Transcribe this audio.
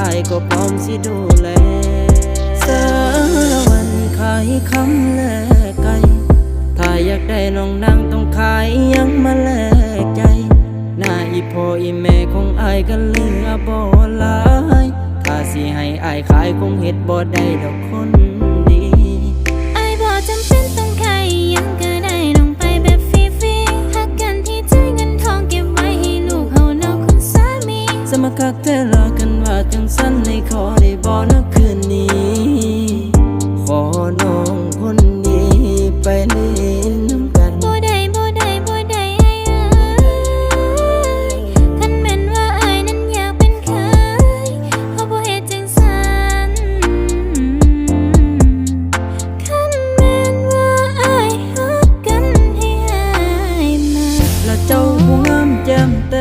อายก็พร้อมสิดูแลสารวันขายคำแลกไกถ้าอยากได้น้องนางต้องขายยังมาแลกใจหน้าอีพ่ออีแม่ของอายก็เหลือบ่หลายถ้าสิให้อายขายคงเฮ็ดบ่ได้ดอกคนดีไอ้บ่จำเป็นต้องใครยังก็ได้น้องไปแบบฟรีๆหักกันที่ใจเงินทองเก็บไว้ให้ลูกเฮานอกคุณสามีสมคักแต่ลากันว่าจังสั้นในขอได้บ่นะคืน là châu buông ôm châm tê